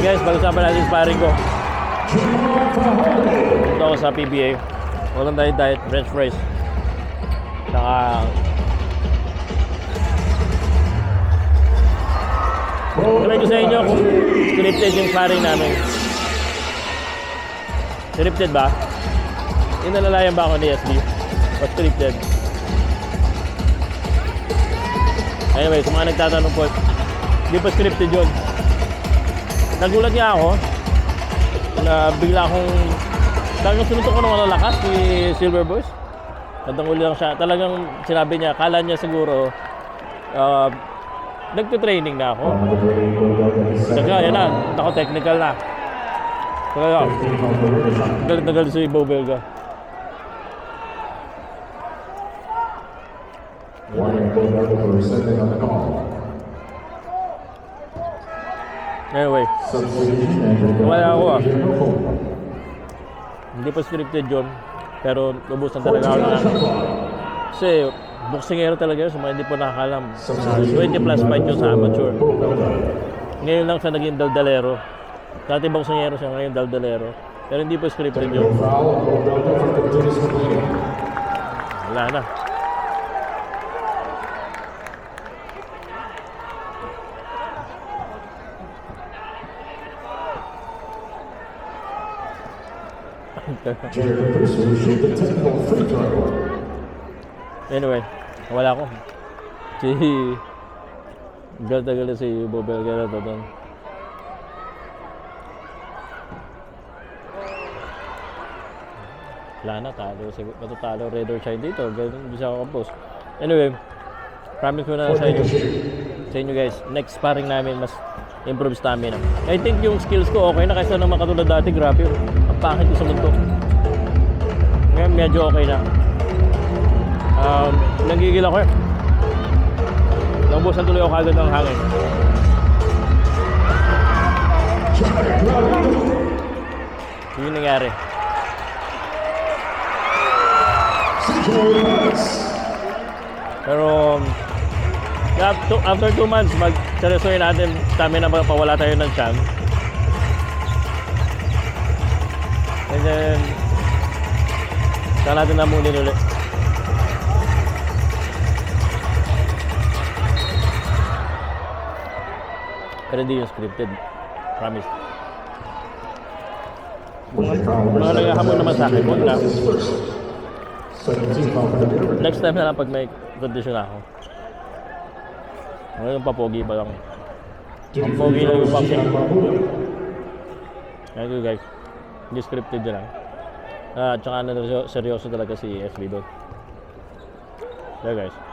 Guys, pag-usapan natin sparring ko. Dito ako sa PBA. Walang diet diet, french fries. Saka... Sabi ko sa inyo kung scripted yung sparring namin. Scripted ba? Inalalayan ba ako ni SB? O scripted? Anyway, sa mga nagtatanong po, hindi pa scripted yun. Nagulat nga ako na bigla akong talagang sinutok ko ng malalakas si Silver Boys. Tandang uli lang siya. Talagang sinabi niya, kala niya siguro uh, nagte-training na ako. Saka yan na, ako technical na. Kaya galit na galit si Bo Belga. Warning for number second on the call. Anyway, Wala ako ah. Hindi pa scripted yun. Pero lubusan talaga ako na. Kasi boxingero talaga yun mga hindi po nakakalam. Uh, 20 plus fight yun sa amateur. Ngayon lang siya naging daldalero. Dati boxingero siya, ngayon daldalero. Pero hindi po scripted yun. Wala na. Jared Bruce will shoot the technical free throw. Anyway, wala ko. Si... Galit na galit si Bobel Garata doon. Wala na, talo. Siguro, matatalo Red or Shine dito. Ganun, hindi siya ako boss. Anyway, promise ko na sa inyo. Sa inyo guys, next sparring namin, mas improve stamina. I think yung skills ko okay na kaysa mga katulad dati. Grabe, ang pangit ko sa mundo. Ngayon, medyo okay na. Um, nagigil ako eh. Naubusan tuloy ako kagad ng hangin. Yun nangyari. Pero um, after, after two months, mag seryosohin natin stamina na pawala tayo ng chan. And then, saan natin namunin ulit. Pero hindi yung scripted. Promise. Mga naghahamon naman sa akin, huwag na. 17 foul for the difference. Next time na lang pag may condition ako. Ngayon papogi pa lang. Ang pogi lang yung boxing. Thank you guys. Hindi scripted lang. Ah, tsaka na seryoso talaga si SB doon. There guys.